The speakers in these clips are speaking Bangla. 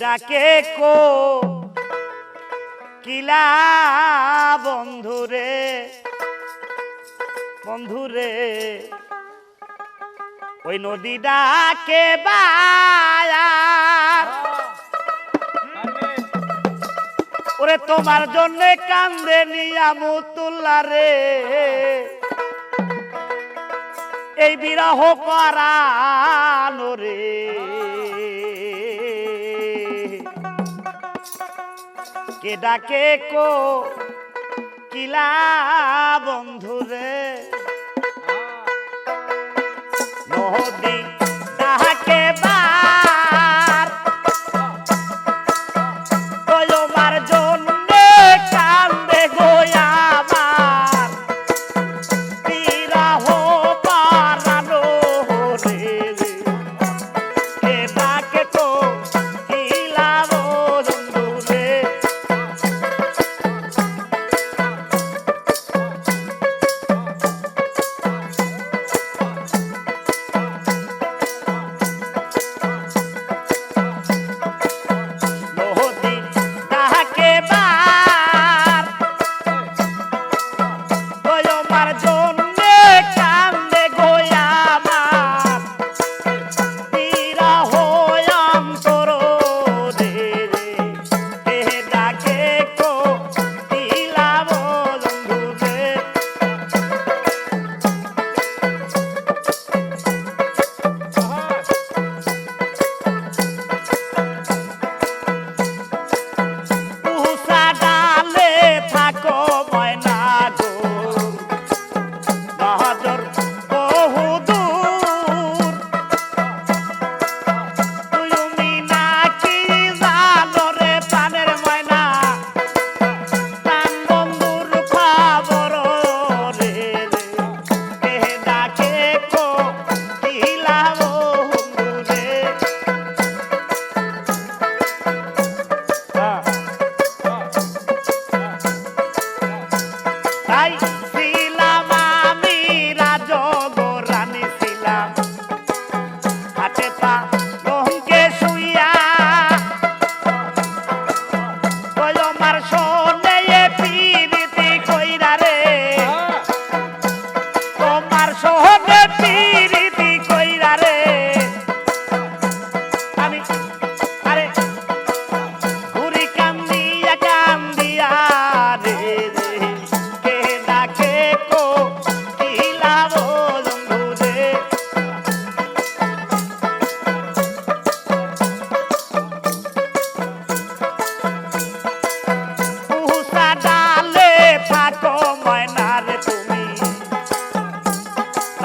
ডাকে কো, কিলা বন্ধুরে বন্ধুরে ওই নদী ডাকে ওরে তোমার জন্যে কান্দে নিয়ামতুল্লা রে। এই বিরহ করা রে। কে ডাকে কো? কিলা বন্ধুরে? নহদী gotta join.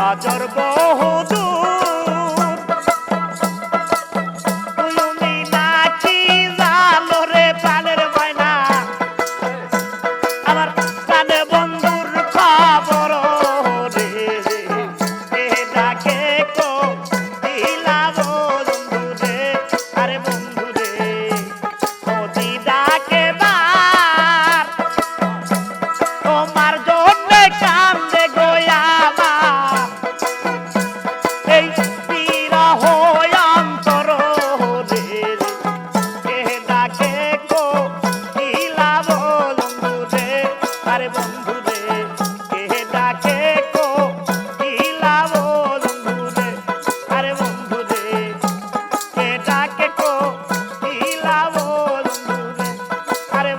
नज़र बहुत আরে বন্ধু রে কে? ডাকে কো? দিলা বন্ধু রে আরে বন্ধু রে কে ডাকে কো? দিলা বন্ধু রে আরে